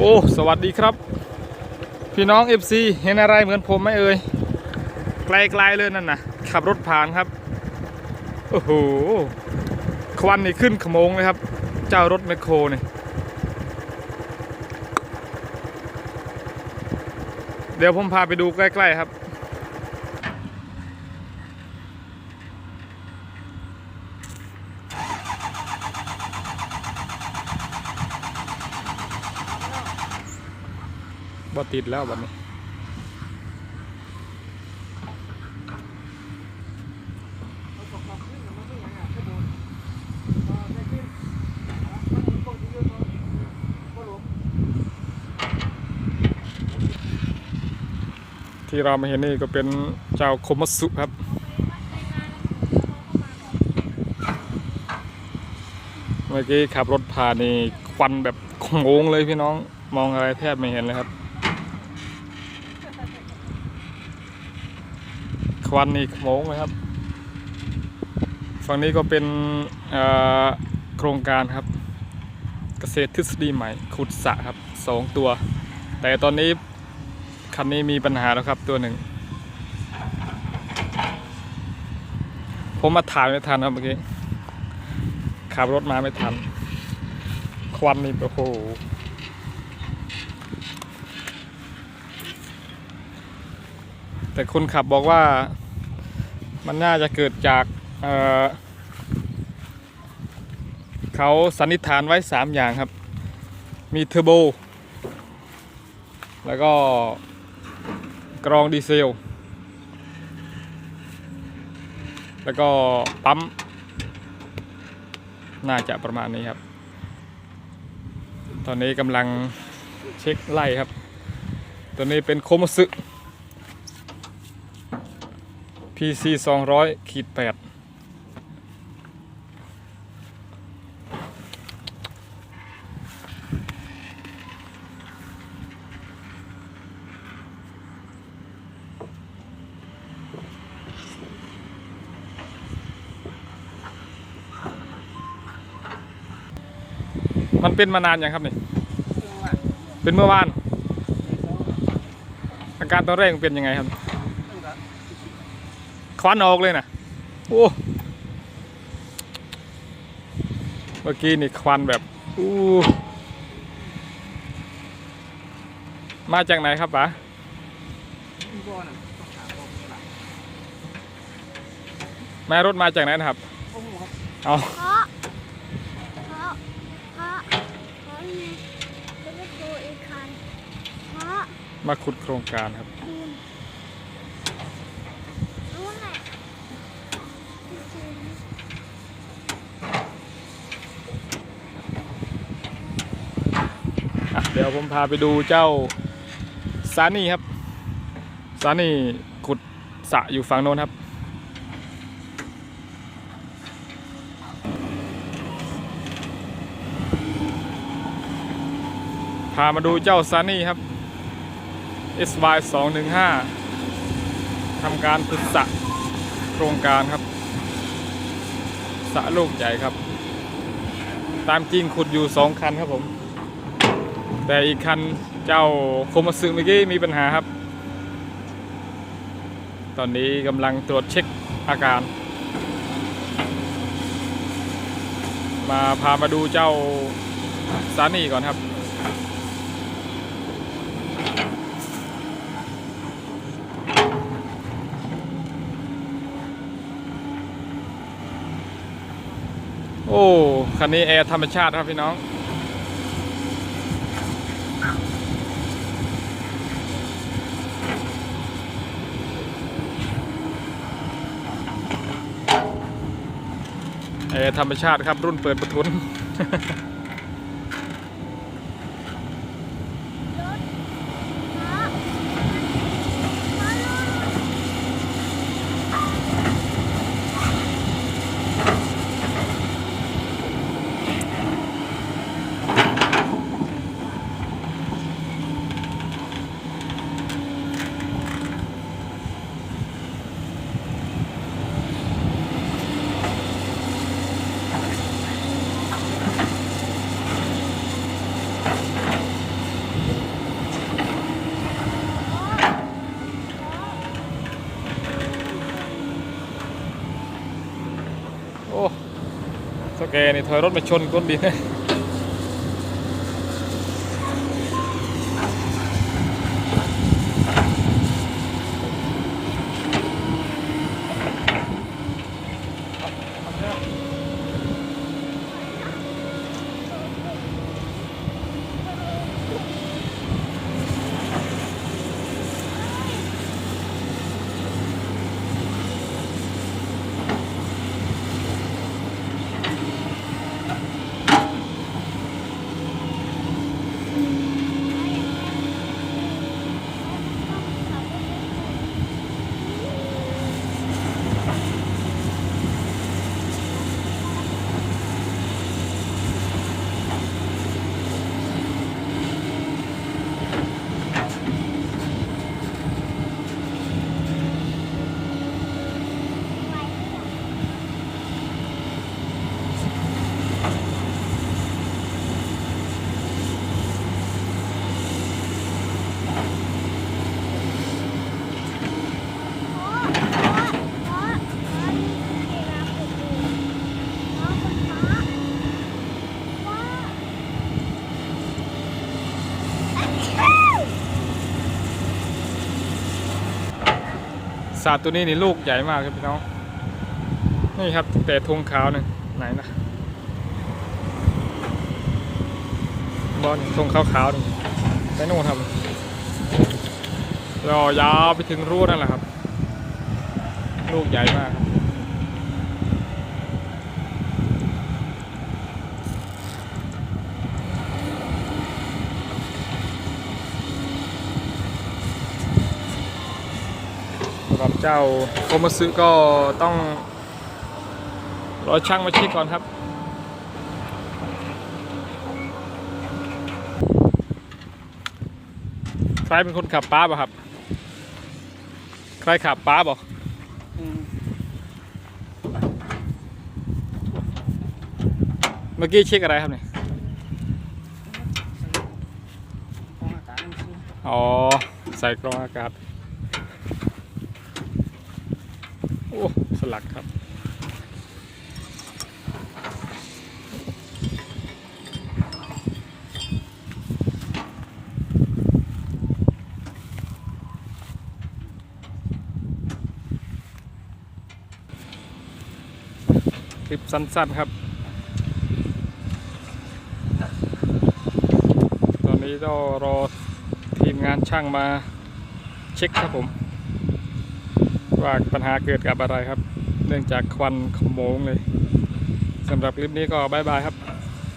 โอ้ สวัสดีครับ พี่น้อง FC เห็นอะไรเหมือนผมไหมเอ่ยไกลๆเลยนั่นนะขับรถผ่านครับ โอ้โห ควันนี่ขึ้นขโมงเลยครับ เจ้ารถแมคโครนี่เดี๋ยวผมพาไปดูใกล้ ๆ ครับ บ่ติดแล้วบัดนี้ที่เรามาเห็นนี่ก็เป็นเจ้าคมัสุครับ เมื่อกี้ขับรถผ่านนี่ควันแบบโขงเลยพี่น้องมองอะไรแทบไม่เห็นเลยครับ ควันนี่โขงเลยครับ ฝั่งนี้ก็เป็นโครงการครับ เกษตรทฤษฎีใหม่ ขุดสระครับสองตัว แต่ตอนนี้คันนี้มีปัญหาแล้วครับตัวหนึ่ง ผมมาถ่ายไม่ทันครับเมื่อกี้ขับรถมาไม่ทัน ควันนี่โอ้โห แต่คนขับบอกว่ามันน่าจะเกิดจากเเขาสันนิษฐานไว้ 3 อย่างครับ มีเทอร์โบ แล้วก็กรองดีเซล แล้วก็ปั๊ม น่าจะประมาณนี้ครับ ตอนนี้กำลังเช็คไล่ครับ ตัวนี้เป็นโคมสึ PC 200ขีด8มันเป็นมานานยังครับนี่ เป็นเมื่อวาน อาการตอนแรกมันเป็นยังไงครับ ควันออกเลยนะโอ้เมื่อกี้นี่ควันแบบอู้มาจากไหนครับป๋าแม่รถมาจากไหนนะครับเอาเพราะเพราะเพราะเพราะนี่จะไม่ดูอีกคันเพราะมาขุดโครงการครับ คูณรู้ไหมที่จริง อะเดี๋ยว ผมพาไปดูเจ้าซานี่ครับซานี่ขุดสะอยู่ฝั่งโน้นครับ พามาดูเจ้าซานี่ครับ SY 215ทำการขุดสะโครงการครับสะลูกใหญ่ครับ ตามจริงขุดอยู่สองคันครับผม แต่อีกคันเจ้าโคมาซึเมื่อกี้มีปัญหาครับ ตอนนี้กำลังตรวจเช็คอาการ มาพามาดูเจ้าซานี่ก่อนครับ โอ้ คันนี้แอร์ธรรมชาติครับพี่น้อง ธรรมชาติครับรุ่นเปิดประทุน โอ้สแกนี่ถอยรถมาชนก้นดิน สัตว์ตัวนี้นี่ลูกใหญ่มากครับพี่น้อง นี่ครับแต่ธงขาวหนึ่งไหนนะบอลธงขาวขาวๆหนึ่งไปโน่นครับรอยาวไปถึงรูนั่นแหละครับ ลูกใหญ่มากครับำหรับเจ้าโคมาซึก็ต้องรอช่างมาเช็คก่อนครับ ใครเป็นคนขับป้าป่ะครับ ใครขับป้าบอกเมื่อกี้เช็คอะไรครับเนี่ยของอากาศมันสิอ๋อ ใส่กรองอากาศ โอ้สลักครับคลิปสั้นๆครับ ตอนนี้ก็รอทีมงานช่างมาเช็คครับผม ว่าปัญหาเกิดกับอะไรครับ เนื่องจากควันขโมงเลยสำหรับคลิปนี้ก็บายบายครับ